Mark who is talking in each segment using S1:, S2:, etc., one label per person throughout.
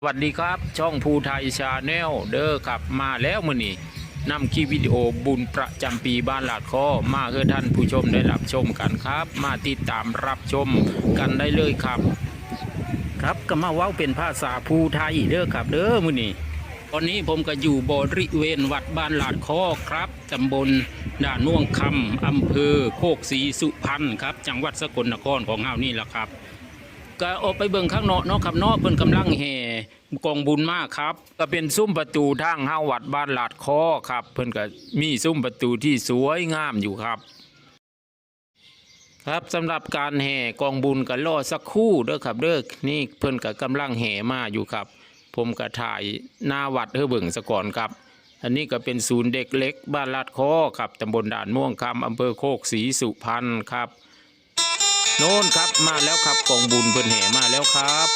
S1: สวัสดีครับ ช่องภูไทยชาแนลเด้อครับมาแล้วมื้อนี้นำคลิปวิดีโอบุญประจำปีบ้านหลาดคอมาให้ท่านผู้ชมได้รับชมกันครับ มาติดตามรับชมกันได้เลยครับ ครับก็มาเว้าเป็นภาษาภูไทยเด้อครับเด้อมื้อนี้ตอนนี้ผมก็อยู่บริเวณวัดบ้านหลาดคอครับตำบลด่านน่วงคำอำเภอโคกศรีสุพรรณครับ จังหวัดสกลนครของเฮานี่แหละครับ ก็ออกไปเบิ่งข้างนอกเนาะครับเนาะเพิ่นกำลังแห่กองบุญมากครับ ก็เป็นซุ้มประตูทางเฮาวัดบ้านลาดคอครับ เพิ่นก็มีซุ้มประตูที่สวยงามอยู่ครับ ครับสำหรับการแห่กองบุญก็รอสักครู่เด้อครับเด้อนี่เพิ่นก็กำลังแห่มาอยู่ครับ ผมก็ถ่ายหน้าวัดเฮอเบิ่งซะก่อนครับ อันนี้ก็เป็นศูนย์เด็กเล็กบ้านลาดคอครับตำบลด่านม่วงคำอำเภอโคกศรีสุพรรณครับ โน่นครับมาแล้วครับกองบุญเพิ่นแห่มาแล้วครับ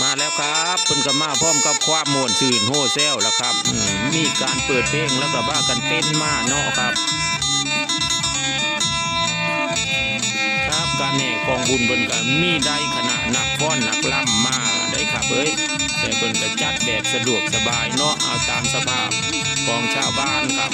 S1: มาแล้วครับเพิ่นก็มาพร้อมกับความม่วนชื่นโฮแซวแล้วครับ มีการเปิดเพลงแล้วก็บ้ากันเต้นมาเนาะครับ ครับการแห่กองบุญเพิ่นก็มีได้ขนาดหนักฟ้อนหนักล่ำมาได้ครับเอ้ยแต่เพิ่นก็จัดแบบสะดวกสบายเนาะเอาตามสภาพของชาวบ้านครับ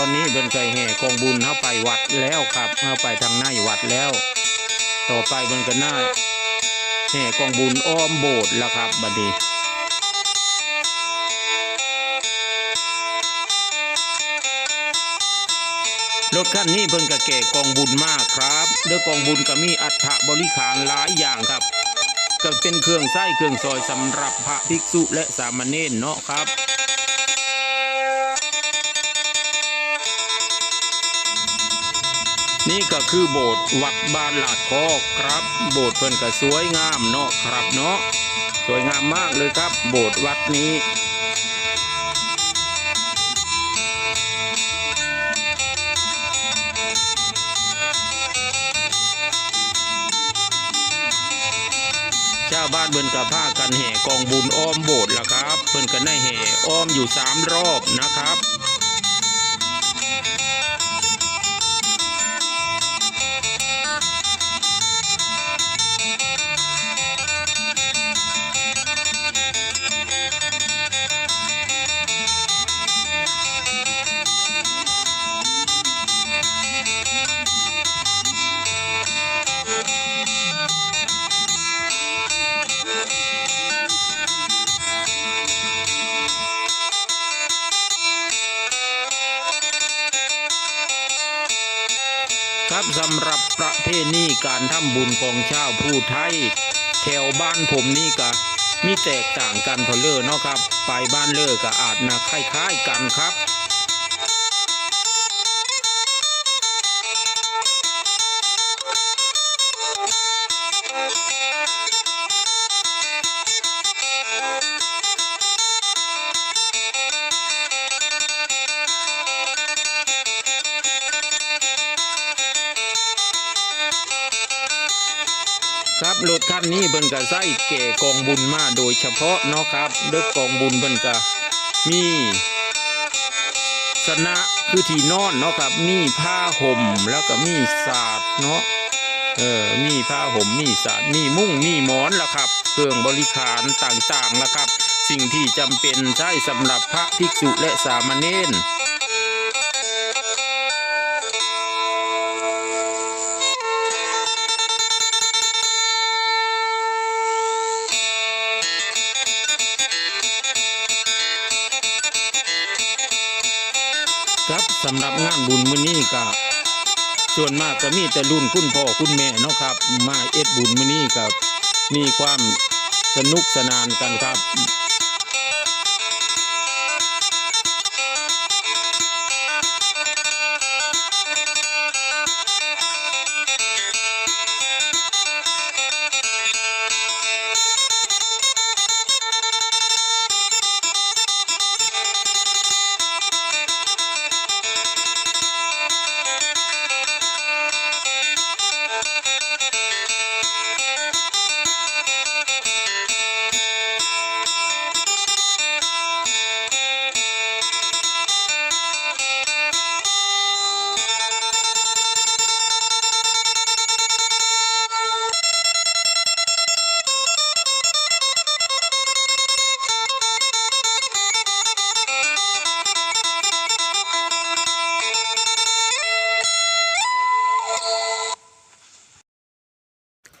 S1: อนนี้เบิ่นไก่แห่กองบุญเข้าไปวัดแล้วครับเข้าไปทางหน้าวัดแล้ว ต่อไปเบิ่นก็หน้าแห่กองบุญอ้อมโบสถ์แล้วครับบัดนี้รถคันนี้เพิ่นก็แก่กองบุญมากครับเด้อกองบุญก็มีอัฐบริขารหลายอย่างครับ ก็เป็นเครื่องไส้เครื่องซอยสำหรับพระภิกษุและสามเณรเนาะครับ นี่ก็คือโบสถ์วัดบ้านหลาดคอกครับ โบสถ์เพิ่นก็สวยงามเนาะครับเนาะสวยงามมากเลยครับ โบสถ์วัดนี้ชาวบ้านเพิ่นก็พากันแห่กองบุญอ้อมโบสถ์ละครับ เพิ่นก็ได้แห่อ้อมอยู่สามรอบนะครับ สำหรับประเพณีการทำบุญของชาวผู้ไทย แถวบ้านผมนี่ก็มีแตกต่างกันพอเลอเนาะครับ ไปบ้านเลอก็อาจนะคล้ายๆกันครับ ครับรถคันนี้เพิ่นก็ใส่เก่กองบุญมาโดยเฉพาะเนาะครับเด้อกองบุญเพิ่นก็มีสนะคือที่นอนเนาะครับมีผ้าห่มแล้วก็มีศาสตร์เนาะเออมีผ้าห่มมีศาสตร์มีมุ้งมีหมอนละครับ เครื่องบริขารต่างๆละครับ สิ่งที่จำเป็นใช้สำหรับพระภิกษุและสามเณร สำหรับงานบุญมื้อนี้ก็ส่วนมากก็มีแต่รุ่นคุณพ่อคุณแม่เนาะครับ มาเอ็ดบุญมื้อนี้ก็มีความสนุกสนานกันครับ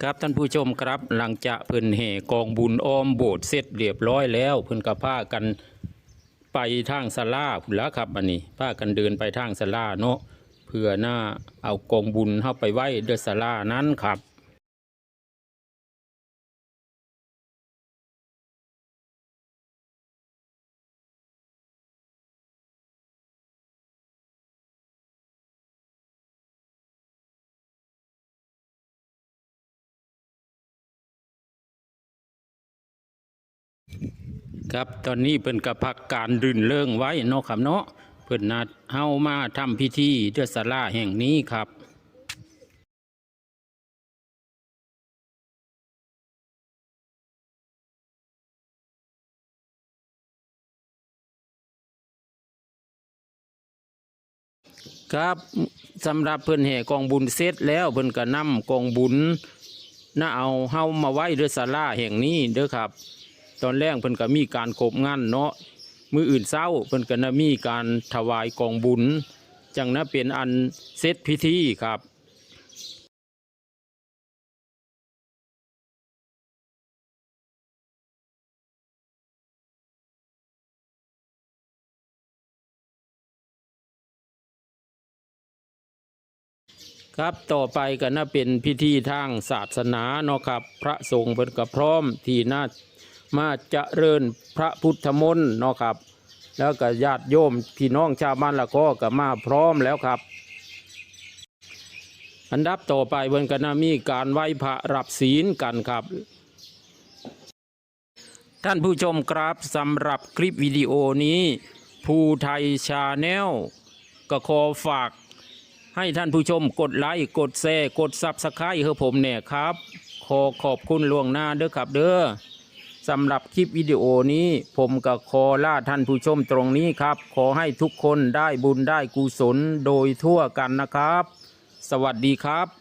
S1: ครับท่านผู้ชมครับหลังจากเพิ่นแห่กองบุญอ้อมโบสถ์เสร็จเรียบร้อยแล้วเพิ่นก็พากันไปทางสลาพุ่นละครับอันนี้พากันเดินไปทางสลาเนาะเพื่อหน้าเอากองบุญเข้าไปไว้เดอสลานั้นครับ ครับตอนนี้เพิ่นก็พักการรื่นเริงไว้เนาะครับเนาะเพิ่นนัดเฮามาทำพิธีเดือศาลาแห่งนี้ครับครับสำหรับเพิ่นแห่กองบุญเสร็จแล้วเพิ่นก็นำกองบุญน่าเอาเฮามาไว้เดือศาลาแห่งนี้เด้อครับ ตอนแรกเพิ่นก็มีการโคบงานเนาะมืออื่นเศร้าเพิ่นก็นมีการถวายกองบุญ จังนะเป็นอันเสร็จพิธีครับครับต่อไปก็น่าเป็นพิธีทางศาสนาเนาะครับ พระสงฆ์เพิ่นก็พร้อมที่น่า มาเจริญพระพุทธมนต์เนาะครับ แล้วก็ญาติโยมพี่น้องชาวบ้านละก็ก็มาพร้อมแล้วครับ อันดับต่อไปเพิ่นก็น่ามีการไหว้พระรับศีลกันครับท่านผู้ชมครับสำหรับคลิปวิดีโอนี้ภูไทยชาแนลก็ขอฝาก ให้ท่านผู้ชมกดไลค์กดแชร์กดซับสไครต์ให้ผมเนี่ยครับ ขอขอบคุณล่วงหน้าเด้อครับเด้อ สำหรับคลิปวิดีโอนี้ ผมกับคอลาท่านผู้ชมตรงนี้ครับ ขอให้ทุกคนได้บุญได้กุศลโดยทั่วกันนะครับ สวัสดีครับ